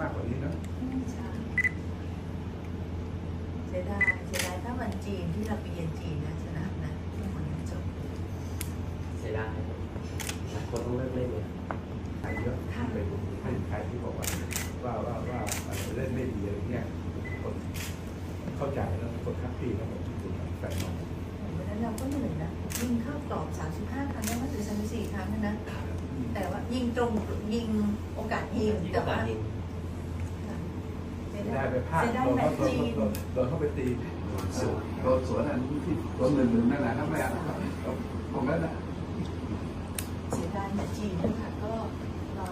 มากกว่านี้นะใช่เสียดายเสียดายถ้าวันจีนที่เราไปเรียนจีนนะชนะนะคนนี้จบเสียดายหลายคนต้องเลิกเล่นเลยใครเยอะไปดูให้ใครที่บอกว่าว่าว่าว่าเล่นไม่ดีอะไรเงี้ยคนเข้าใจแล้วคนทักที่แล้วผมคุณแฟนน้องวันนั้นเราก็เหนื่อยนะยิงเข้ากรอบ 35 ครั้งได้ไหมหรือ34 ครั้งนะนะแต่ว่ายิงตรงยิงโอกาสยิงที่แต่โอกาว่าสยิงเสีย ได้ดายไปพลาดเสียดายโดนแมเขาตช์จีนโดนโดนเข้าไปตีสวนโดนสวนอันที่โดนหนึ่งหนึ่งนั่นแหละถ้าไม่อะตรงนั้นนะเสียดายแมตช์จีนนะคะก็เรา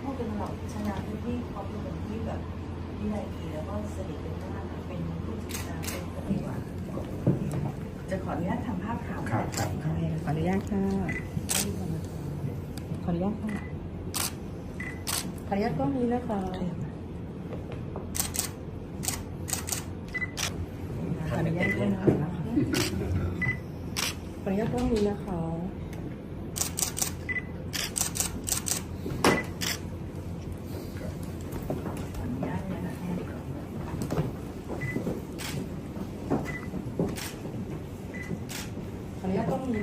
พูดกันตลอดชนะที่ที่เขาเป็นคนที่แบบวินัยดีแล้วก็สนิทกันมากเป็นผู้ศึกษาเป็นปฏิวัติจะขออนุญาตทำภาพข่าวครับครับขออนุญาตค่ะขออนุญาตค่ะขออนุญาตกล้อง นุญาตท่านนะคะขออนุญาตต้องมีนะคะขออนุญาตต้องมี